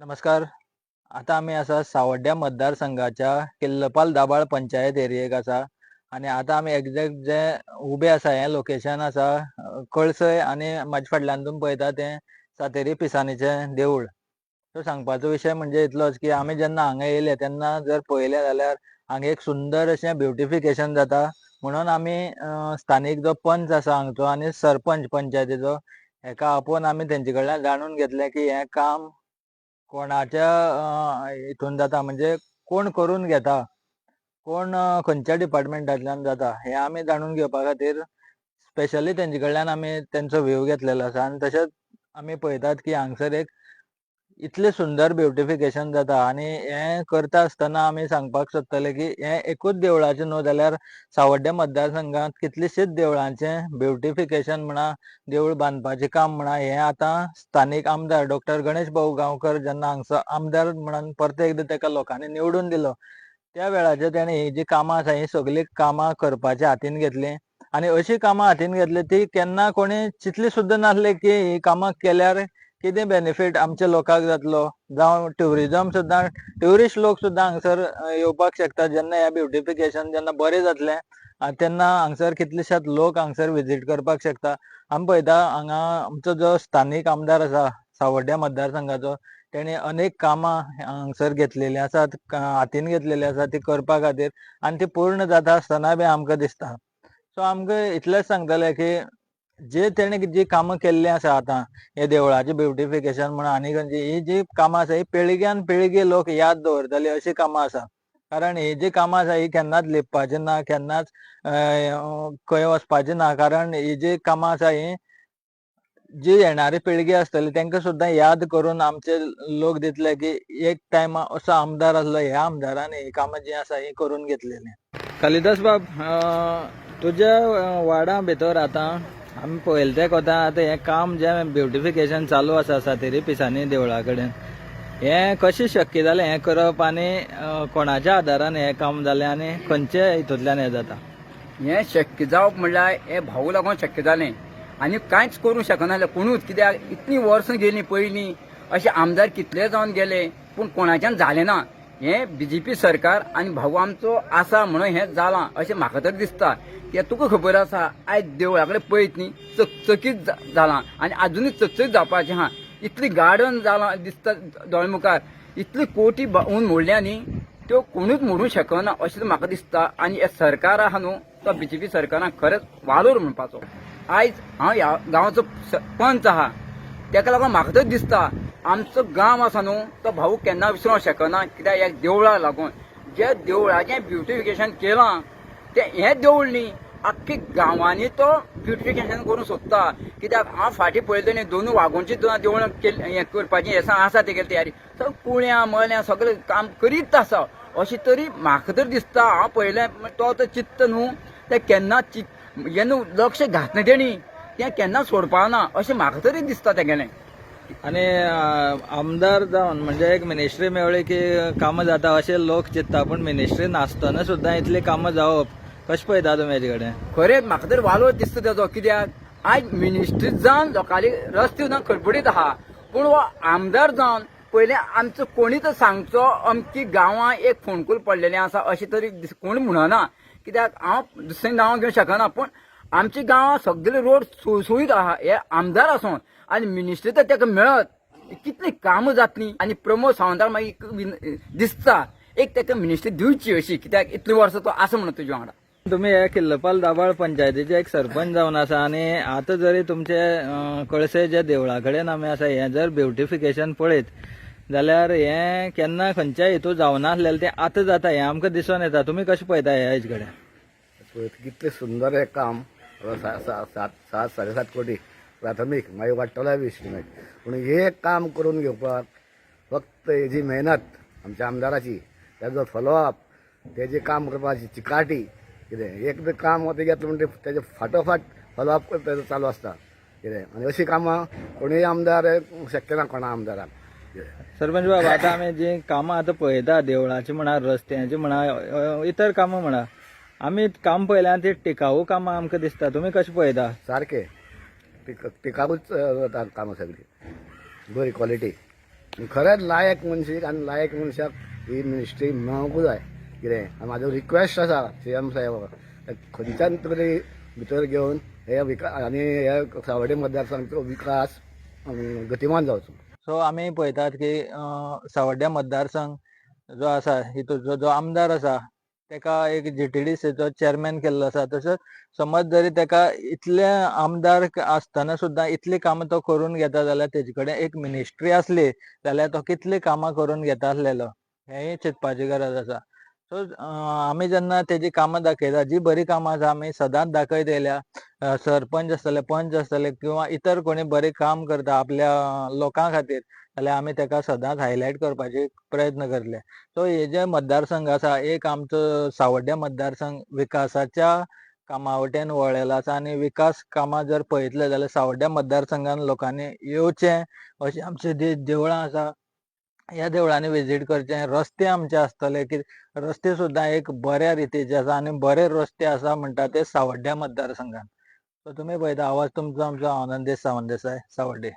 नमस्कार. आता आम्ही असा सावड्ड्या मतदारसंघाच्या किल्लपाल दाबाळ पंचायत एरियेक आसा आणि आता आमी एक्झॅक्ट जे उबे आसा हे लोकेशन आसा कळसय आणि म्हाज्या फाटल्यान तुमी पळयता ते सातेरी पिसानीचें देवूळ सो सांगपाचो विशय म्हणजे इतलोच की आमी जेन्ना हांगा येयले तेन्ना जर पळयलें जाल्यार हांगा एक सुंदर अशें ब्युटिफिकेशन जाता. म्हणून आमी स्थानीक जो पंच आसा हांगचो आनी सरपंच पंचायतीचो हेका आपोवन आमी तेंचे कडल्यान जाणून घेतलें की हें काम कोणाच्या हितून जाता म्हणजे कोण करून घेता? कोण खंयच्या डिपार्टमेंटांतल्यान जाता? हें आमी जाणून घेवपा खातीर स्पेशली तेंचे कडल्यान आमी तेंचो व्ह्यू घेतलेलो आसा आनी तशेंच आमी पळयतात की हांगसर एक इतलें सुंदर ब्युटिफिकेशन जाता आनी हें करता आसतना आमी सांगपाक सोदतले की हें एकूच देवळाचें न्हू जाल्यार सावड्ड्या मतदारसंघांत कितलींशींच देवळांचें ब्युटिफिकेशन म्हणा देवूळ बांदपाचें काम म्हणा हें आतां स्थानीक आमदार डॉक्टर गणेश भाऊ गांवकर जेन्ना हांगचो आमदार म्हणून परते एकदां ताका लोकांनी निवडून दिलो त्या वेळाचेर तेणें ही जी कामां आसा ही सगळीं कामां करपाची हातीन घेतली आनी अशीं कामां हातीन घेतली ती केन्ना कोणी चिंतली सुद्दां नासलें की ही कामां केल्यार कितें बेनिफीट आमच्या लोकांक जातलो जावं ट्युरिजम सुद्दां ट्युरिस्ट लोक सुद्दां हांगसर येवपाक शकता जेन्ना हें ब्युटिफिकेशन जेन्ना बरें जातलें तेन्ना हांगसर कितलेशेच लोक हांगसर विजीट करपाक शकता आमी पळयता हांगा आमचो जो स्थानीक आमदार आसा सावड्ड्या मतदारसंघाचो तेणी अनेक कामां हांगसर घेतलेलीं आसात हातीन घेतलेलीं आसात ती करपा खातीर आनी ती पूर्ण जाता आसतना बी आमकां दिसता. सो आमकां इतलेंच सांगतले की जे तेणे जी कामां केल्लीं आसा आतां हे देवळाचे ब्युटिफिकेशन म्हण आनी खंयची ही जी कामां आसा ही पिळग्यान पिळगी लोक याद दवरतले अशीं कामां आसा कारण ही जी कामां आसा ही केन्नाच लिपपाची ना केन्नाच खंय वचपाची ना. कारण ही जी कामां आसा ही जी येणारी पिळगी आसतली तांकां सुद्दां याद करून आमचे लोक दितले की एक टायम असो आमदार आसलो ह्या आमदारान ही कामां जी आसा ही करून घेतलेली. कालिदास बाब तुज्या वाडा भितर आतां आमी पळयलें तें कोता आतां हें काम जें ब्युटिफिकेशन चालू आसा सातेरी पिसांनी देवळा कडेन. हें कशें शक्य जालें हें करप आनी कोणाच्या आदारान हें काम जालें आनी खंयच्या हितूंतल्यान हें जाता? हें शक्य जावप म्हणल्यार हें भाऊ लागून शक्य जालें. आनी कांयच करूंक शकनासलें कोणूच कित्याक इतलीं वर्सां गेलीं पयलीं अशे आमदार कितले जावन गेले पूण कोणाच्यान जालें ना. हें बीजेपी सरकार आनी भाऊ आमचो आसा म्हणून हें जालां अशें म्हाका तर दिसता की तुका खबर आसा आयज देवळा कडेन पळयत न्ही चकचकीत जा- जालां आनी आजुनूय चकचकीत जावपाचें आहा इतली गार्डन जालां दिसता दोळे मुखार इतली कोटी उन मोडल्या न्ही त्यो कोणूच मोडूंक शकना अशें म्हाका दिसता आनी हे सरकार आहा न्हू तो बीजेपी सरकारान खरेंच वालोर म्हणपाचो. आयज हांव ह्या गांवाचो स- पंच आहा. तेका लागून म्हाका तर दिसता आमचो गांव आसा न्हू तो भाऊ केन्ना विसरूंक शकना कित्याक ह्या देवळा लागून. जे देवळाचें ब्युटिफिकेशन केलां तें हें देवूळ न्ही आख्खी गांवांनी तो ब्युटिफिकेशन करूंक सोदता. कित्याक हांव फाटीं पळयलें न्ही दोनूय वागोंची दोन देवळां हें करपाची हें आसा तेगेली तयारी. सगळें कुळ्यां मळ्यां सगळें काम करीत आसा. अशें तरी म्हाका तर दिसता हांव पळयलें तो तो चित्त न्हू तें केन्ना चित जेन्ना लक्ष घातलें तेणी तें केन्ना सोडपाना अशें म्हाका तरी दिसता तेगेलें. आणि आमदार जावन म्हणजे एक मिनिस्ट्री मेळ्ळी की कामां जाता अशें लोक चित्ता पूण मिनिस्ट्री नासतना सुद्दां इतली कामां जावप कशें पळयता तुमी हेजे कडेन खरेंच म्हाका तर वालोर दिसता तेजो कित्याक? आयज मिनिस्ट्री जावन लोकांनी रस्ते जावन खडबडीत आहा पूण हो आमदार जावन पयलें आमचो कोणीच सांगचो अमकी गांवां एक फोणकूल पडलेलें आसा अशें तरी कोण म्हणना? कित्याक हांव दुसरें नांव घेवंक शकना पूण आमची गांवां सगळे रोड सुळसुळीत आहा हे आमदार आसून आनी मिनिस्ट्री तर ताका मेळत. कितली कामां जातलीं आनी प्रमोद सावंताक मागीर दिसता. एक ताका मिनिस्ट्री दिवची अशी कित्याक इतलीं वर्सां तो आसा म्हणून तुज्या वांगडा तुम्ही हे किल्लपाल दाबाळ पंचायतीचे एक सरपंच जावन आसा आणि आता जरी तुमचे कळसे जे देवळा कडेन आमी आसा हें जर ब्युटिफिकेशन पळयत जाल्यार हें केन्ना खंयच्याय हितू जावना आसलेलें तें आतां जाता हें आमकां दिसून येता. तुमी कशें पळयता ह्या हेजे कडेन? कितलें सुंदर हें काम. सा- सा- सात सात साडेसात कोटी प्राथमीक मागीर वाडटलो वीस मिनिट पूण हे काम करून घेवपाक फक्त हेजी मेहनत आमच्या आमदाराची तेजो फॉलोअप तेजें काम करपाची चिकाटी कितें एक काम वता घेतलें म्हणटा तेजे फाटोफाट फॉलोअप तेजो चालू आसता कितें आनी अशीं कामां कोणूय आमदार शक्य ना कोणा आमदाराक सरपंच बाबा आतां आमी जीं कामां आतां पळयता देवळाची म्हणा रस्त्याची म्हणा इतर कामां म्हणा आमी काम पळयल्यार ती टिकाऊ कामां आमकां दिसता तुमी कशें पळयता? सारकें पिकाकूच वता कामां सगळीं. बरी क्वॉलिटी खरेंच लायक मनशीक आनी लायक मनशाक ही मिनिस्ट्री मेळोंकूच जाय कितें म्हाजो रिक्वेस्ट आसा सी एम साहेब खंयच्यान तरी भितर घेवन हे विका आनी हे सावड्डे मतदारसंघाचो विकास गतिमान जावचो. सो आमी पळयतात की सावड्ड्या मतदारसंघ जो आसा हितूचो जो आमदार आसा तेका एक जीटीडीसीचो चेअरमॅन केल्लो आसा. तसोच समज जरी तेका इतले आमदार आसतना सुद्दां इतली कामां तो करून घेता जाल्यार तेजे कडेन एक मिनिस्ट्री आसली जाल्यार तो कितली कामां करून घेता आसलेलो हेय चिंतपाची गरज आसा. सो आमी जेन्ना तेजी कामां दाखयता जी बरी कामां आसा आमी सदांच दाखयत येयल्या सरपंच आसतले पंच आसतले किंवा इतर कोणी बरें काम करता आपल्या लोकां खातीर जाल्यार आमी तेका सदांच हायलायट करपाचे प्रयत्न करतले सो हे जे मतदारसंघ आसा एक आमचो सावड्ड्या मतदारसंघ विकासाच्या कामावटेन वटेन आसा आनी विकास कामां जर पळयतले जाल्यार सावड्ड्या मतदारसंघान लोकांनी येवचें अशें आमचे जी देवळां आसा ह्या देवळांनी विजीट करचें. रस्ते आमचे आसतले की रस्ते सुद्दां एक बऱ्या रितीचे आसा आनी बरे रस्ते आसा म्हणटा ते सावड्ड्या मतदारसंघान. सो तुमी पळयता आवाज तुमचो आमचो आनंदेश सावंत देसाय सावड्डे.